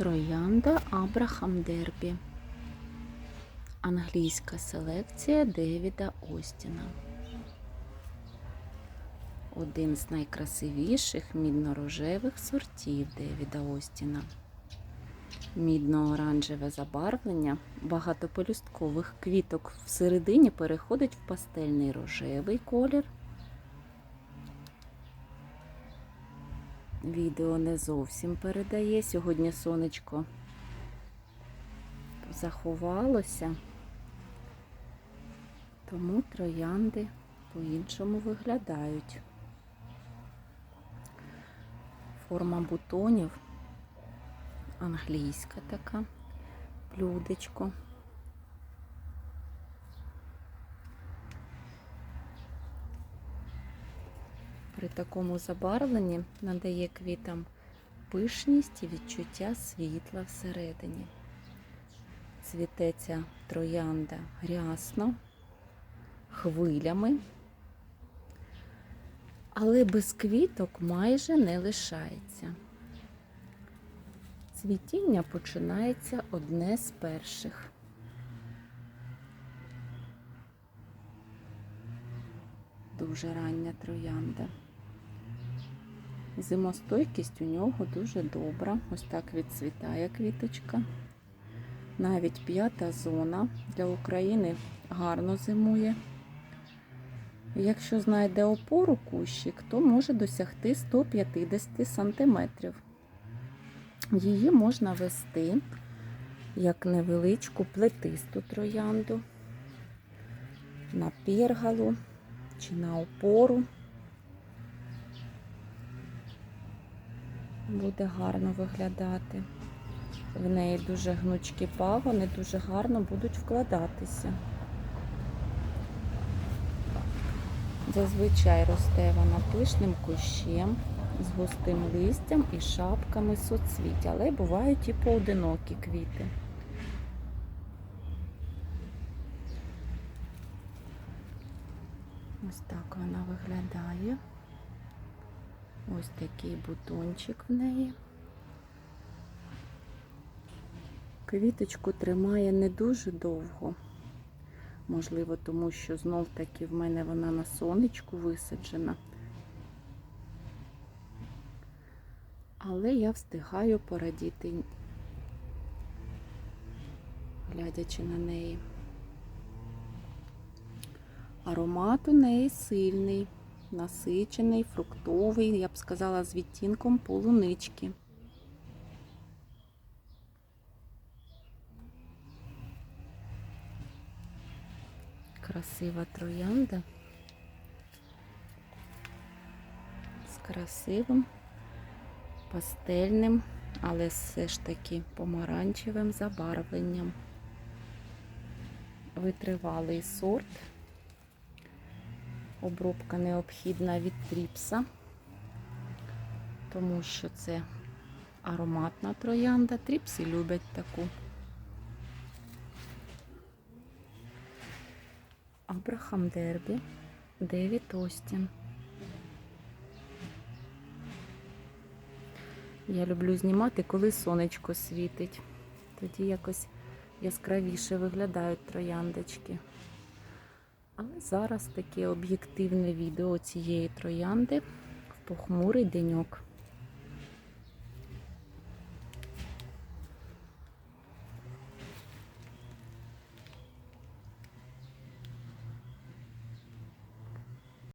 Троянда Абрахам Дербі. Англійська селекція Девіда Остіна. Один з найкрасивіших мідно-рожевих сортів Девіда Остіна. Мідно-оранжеве забарвлення багатопелюсткових квіток всередині переходить в пастельний рожевий колір. Відео не зовсім передає. Сьогодні сонечко заховалося, тому троянди по-іншому виглядають. Форма бутонів англійська така, блюдечко. При такому забарвленні надає квітам пишність і відчуття світла всередині. Цвітеться троянда рясно, хвилями, але без квіток майже не лишається. Цвітіння починається одне з перших. Дуже рання троянда. Зимостойкість у нього дуже добра. Ось так відцвітає квіточка. Навіть п'ята зона для України гарно зимує. Якщо знайде опору кущик, то може досягти 150 см. Її можна вести як невеличку плетисту троянду на піргалу чи на опору. Буде гарно виглядати. В неї дуже гнучкі пагони, дуже гарно будуть вкладатися. Зазвичай росте вона пишним кущем, з густим листям і шапками соцвіть, але бувають і поодинокі квіти. Ось так вона виглядає. Ось такий бутончик в неї. Квіточку тримає не дуже довго. Можливо, тому що знов таки в мене вона на сонечку висаджена. Але я встигаю порадіти, глядячи на неї. Аромат у неї сильний, насичений, фруктовий, я б сказала, з відтінком полунички. Красива троянда з красивим, пастельним, але все ж таки помаранчевим забарвленням. Витривалий сорт. Обробка необхідна від тріпса, тому що це ароматна троянда. Тріпси люблять таку. Абрахам Дербі, Девід Остін. Я люблю знімати, коли сонечко світить. Тоді якось яскравіше виглядають трояндочки. Але зараз таке об'єктивне відео цієї троянди в похмурий деньок.